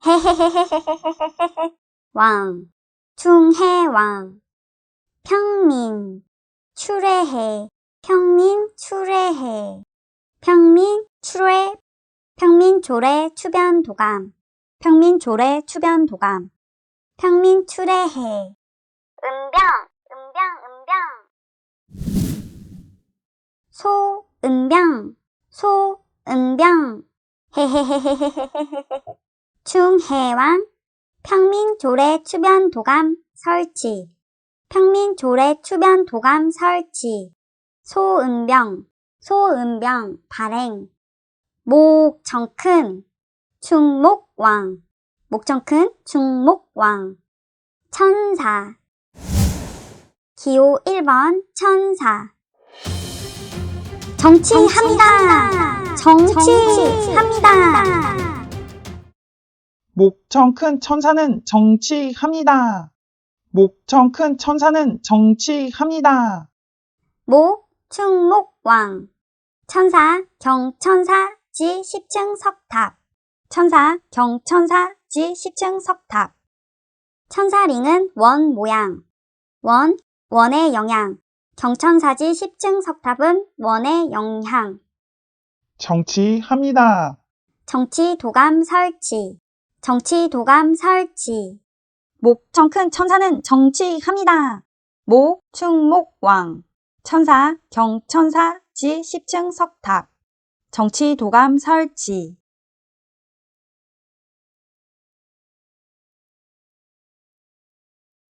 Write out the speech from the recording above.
왕. 중해왕. 평민. 추례해. 평민 추례해. 평민 추례 평민 조례 추변 도감. 평민 조례 추변 도감. 평민 추례해. 은병 은병 은병. 소 은병. 소 은병. 헤헤헤헤헤헤헤 헤 중해왕 평민 조례 추변 도감 설치 평민 조례 추변 도감 설치 소은병 소은병 발행 목정큰 충목왕 목정큰 충목왕 천사. 기호 1번 천사. 정치합니다. 정치합니다 목청 큰 천사는 정치합니다. 목청 큰 천사는 정치합니다. 목 충목왕. 천사 경천사 지 10층 석탑. 천사 경천사 지 10층 석탑. 천사링은 원 모양. 원 원의 영향. 경천사지 10층 석탑은 원의 영향. 정치합니다. 정치 도감 설치 정치 도감 설치 목청 큰 천사는 정치합니다. 목, 충목, 왕. 천사, 경천사, 지 10층 석탑. 정치 도감 설치.